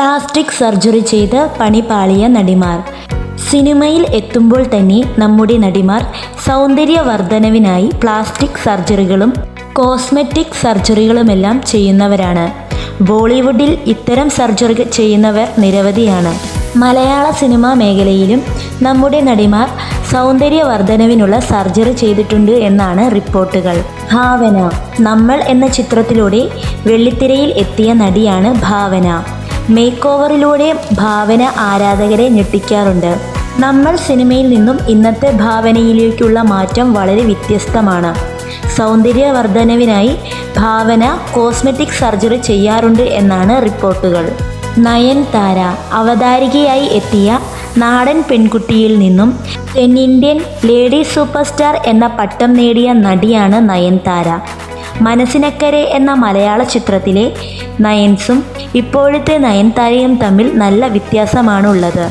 Plastic surgery ചെയ്ത് പണിപാളിയ നടിമാർ. സിനിമയിൽ എത്തുമ്പോൾ തന്നെ നമ്മുടെ നടിമാർ സൗന്ദര്യവർദ്ധനവിനായി പ്ലാസ്റ്റിക് സർജറികളും കോസ്മെറ്റിക് സർജറികളുമെല്ലാം ചെയ്യുന്നവരാണ്. ബോളിവുഡിൽ ഇത്തരം സർജറി ചെയ്യുന്നവർ നിരവധിയാണ്. മലയാള സിനിമാ മേഖലയിലും നമ്മുടെ നടിമാർ സൗന്ദര്യവർദ്ധനവിനുള്ള സർജറി ചെയ്തിട്ടുണ്ട് എന്നാണ് റിപ്പോർട്ടുകൾ. ഭാവന നമ്മൾ എന്ന ചിത്രത്തിലൂടെ വെള്ളിത്തിരയിൽ എത്തിയ നടിയാണ് ഭാവന. മേക്ക് ഓവറിലൂടെ ഭാവന ആരാധകരെ ഞെട്ടിക്കാറുണ്ട്. നമ്മൾ സിനിമയിൽ നിന്നും ഇന്നത്തെ ഭാവനയിലേക്കുള്ള മാറ്റം വളരെ വ്യത്യസ്തമാണ്. സൗന്ദര്യവർദ്ധനവിനായി ഭാവന കോസ്മെറ്റിക് സർജറി ചെയ്യാറുണ്ട് എന്നാണ് റിപ്പോർട്ടുകൾ. നയൻതാര അവതാരികയായി എത്തിയ നാടൻ പെൺകുട്ടിയിൽ നിന്നും തെന്നിന്ത്യൻ ലേഡി സൂപ്പർ സ്റ്റാർ എന്ന പട്ടം നേടിയ നടിയാണ് നയൻതാര മനസ്സിനക്കരെ എന്ന മലയാള ചിത്രത്തിലെ നയൻസും ഇപ്പോഴത്തെ നയൻതാരയും തമ്മിൽ നല്ല വ്യത്യാസമാണുള്ളത്.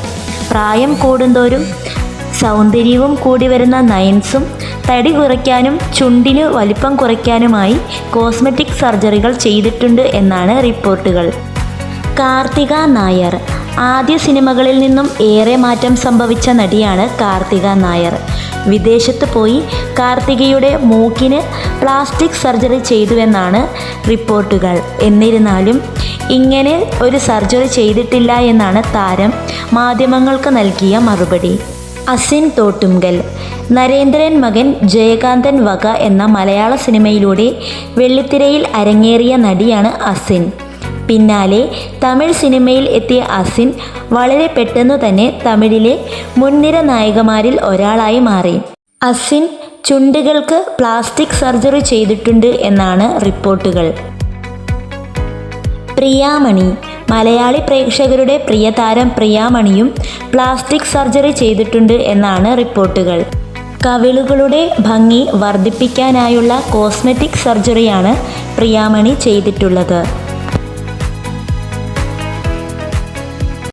പ്രായം കൂടുന്തോറും സൗന്ദര്യവും കൂടി വരുന്ന നയൻസും തടി കുറയ്ക്കാനും ചുണ്ടിന് വലിപ്പം കുറയ്ക്കാനുമായി കോസ്മെറ്റിക് സർജറികൾ ചെയ്തിട്ടുണ്ട് എന്നാണ് റിപ്പോർട്ടുകൾ. കാർത്തിക നായർ. ആദ്യ സിനിമകളിൽ നിന്നും ഏറെ മാറ്റം സംഭവിച്ച നടിയാണ് കാർത്തിക നായർ. വിദേശത്ത് പോയി കാർത്തികയുടെ മൂക്കിന് പ്ലാസ്റ്റിക് സർജറി ചെയ്തുവെന്നാണ് റിപ്പോർട്ടുകൾ. എന്നിരുന്നാലും ഇങ്ങനെ ഒരു സർജറി ചെയ്തിട്ടില്ല എന്നാണ് താരം മാധ്യമങ്ങൾക്ക് നൽകിയ മറുപടി. അസിൻ തോട്ടുങ്കൽ നരേന്ദ്രൻ മകൻ ജയകാന്തൻ വക എന്ന മലയാള സിനിമയിലൂടെ വെള്ളിത്തിരയിൽ അരങ്ങേറിയ നടിയാണ് അസിൻ. പിന്നാലെ തമിഴ് സിനിമയിൽ എത്തിയ അസിൻ വളരെ പെട്ടെന്ന് തന്നെ തമിഴിലെ മുൻനിര നായകമാരിൽ ഒരാളായി മാറി. അസിൻ ചുണ്ടുകൾക്ക് പ്ലാസ്റ്റിക് സർജറി ചെയ്തിട്ടുണ്ട് എന്നാണ് റിപ്പോർട്ടുകൾ. പ്രിയാമണി മലയാളി പ്രേക്ഷകരുടെ പ്രിയ താരം പ്രിയാമണിയും പ്ലാസ്റ്റിക് സർജറി ചെയ്തിട്ടുണ്ട് എന്നാണ് റിപ്പോർട്ടുകൾ. കവിളുകളുടെ ഭംഗി വർദ്ധിപ്പിക്കാനായുള്ള കോസ്മെറ്റിക് സർജറിയാണ് പ്രിയാമണി ചെയ്തിട്ടുള്ളത്.